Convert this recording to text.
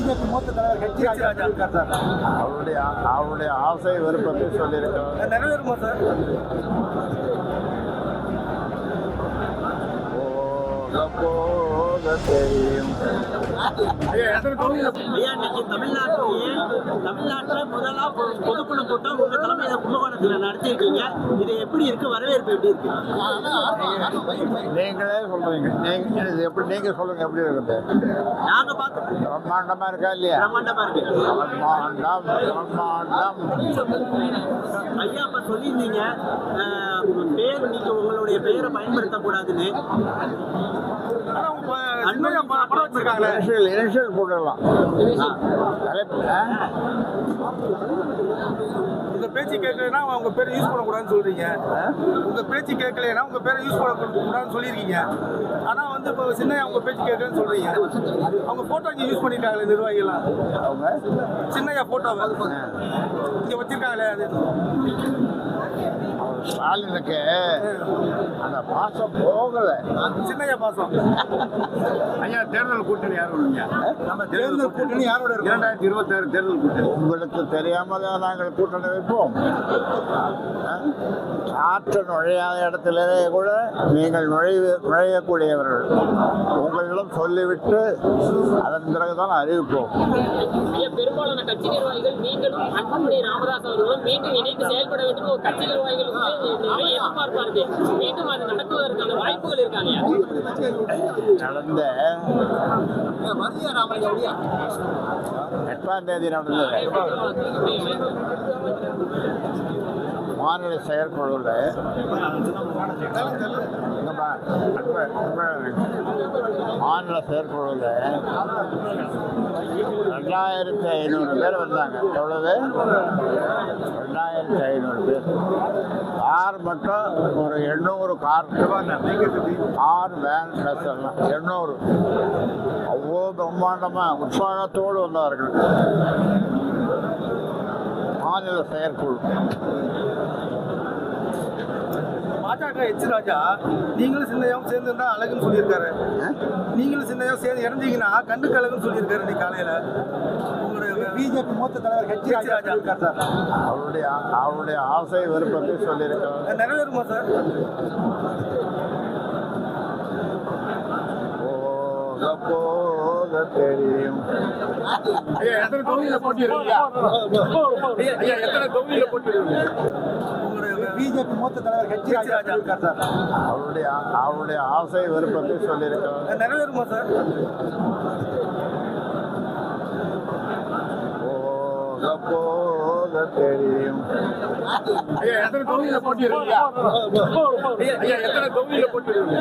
BJP மூத்த தலைவர் H ராஜா இருக்கார் சார் அவருடைய அவருடைய ஆசை விருப்பத்தை சொல்லியிருக்காங்க நிறைவேறுமா சார்? தெரியும் தமிழ்நாட்டிலேயே தமிழ்நாட்டில் முதலா பொதுக்குழு கூட்டம் உங்க தலைமையில கும்பகோணத்தில் நடத்திருக்கீங்க இது எப்படி இருக்கு? வரவேற்பு எப்படி இருக்கு? நீங்களே சொல்றீங்க. நீங்க இது எப்படி நீங்க சொல்லுங்க எப்படி இருக்குது நாங்க பார்த்து பிரம்மாண்டமா இருக்கா இல்லையா? பிரம்மாண்டமா இருக்கு. பிரம்மாண்டம் பிரம்மாண்டம். ஐயா அப்ப சொல்லியிருந்தீங்க பேர் நீங்க உங்களுடைய பெயரை பயன்படுத்தக்கூடாதுன்னு. போட்டுடலாம். தலைப்பு ஆ? உங்க பேச்சு கேட்கலன்னா உங்க பேரை யூஸ் பண்ணக்கூடாதுன்னு சொல்றீங்க. உங்க பேச்சு கேட்கலன்னா உங்க பேரை யூஸ் பண்ணக்கூடாதுன்னு சொல்லியிருக்கீங்க. ஆனா வந்து இப்போ சின்னையா உங்க பேச்சு கேட்கலன்னு சொல்றீங்க. அவங்க போட்டோ இங்க யூஸ் பண்ணிருக்காங்களே நிர்வாகிகள்லாம். அவங்க? சின்னையா போட்டோவை இங்க வச்சிருக்காங்களே அது. ஸ்டாலினுக்கு அந்த பாசம் போகல. சின்னையா பாசம். ஐயா தேர்தல் கூட்டணி யார் வருவீங்க? நம்ம தேர்தல் கூட்டணி. யாரோட இருக்கும்? இரண்டாயிரத்தி இருபத்தி ஆறு தேர்தல் கூட்டணி. உங்களுக்கு தெரியாம தான் நாங்கள் கூட்டணி வைப்போம்? காற்று நுழையாத இடத்திலே கூட நீங்கள் நுழைவு நுழையக்கூடியவர்கள். உங்களிடம் சொல்லிவிட்டு அதன் பிறகுதான் அறிவிப்போம். பெரும்பாலான கட்சி நிர்வாகிகள் நீங்களும் அன்புமணி ராமதாஸ் அவர்களும் மீண்டும் இணைந்து செயல்பட வேண்டும். கட்சி நிர்வாகிகளுக்கு நடந்த எட்டாம் தேதி நடந்தது. மாநில செயற்குழுவில் மாநில செயற்குழுவில் ரெண்டாயிரத்தி ஐநூறு பேர் வந்தாங்க. எவ்வளவு? ரெண்டாயிரத்தி ஐநூறு பேர். கார் மட்டும் ஒரு எண்ணூறு கார் கார் வேன் பஸ் எல்லாம் எண்ணூறு. அவ்வளோ பிரம்மாண்டமாக உற்சாகத்தோடு வந்தார்கள். மாநில செயற்குழு. பாஜக எச் ராஜா நீங்களும் சின்னையாவும் சேர்ந்து இருந்தா அழகுன்னு சொல்லியிருக்காரு. நீங்களும் சின்னையாவும் சேர்ந்து இறந்தீங்கன்னா கண்ணுக்கு அழகுன்னு சொல்லியிருக்காரு இன்னைக்கு காலையில. உங்களுடைய பிஜேபி மூத்த தலைவர் ஹெச் ராஜா இருக்கார் சார். அவருடைய அவருடைய ஆசை விருப்பத்தை சொல்லியிருக்காங்க நிறைவேறுமா சார்? போக போக தெரியும் ஐயா எத்தனை தொகுதியில போட்டிடுவீங்க ஐயா எத்தனை தொகுதியில உங்களுடைய பிஜேபி மூத்த தலைவர் ஹெச் ராஜா இருக்கார் சார். அவருடைய அவருடைய ஆசை விருப்பத்தை சொல்லியிருக்காங்க நிறைவேறுமா சார்? தெரியும். ஐயா எத்தனை தொகுதியில போட்டிடுவீங்க ஐயா எத்தனை தொகுதியில போட்டிடுவீங்க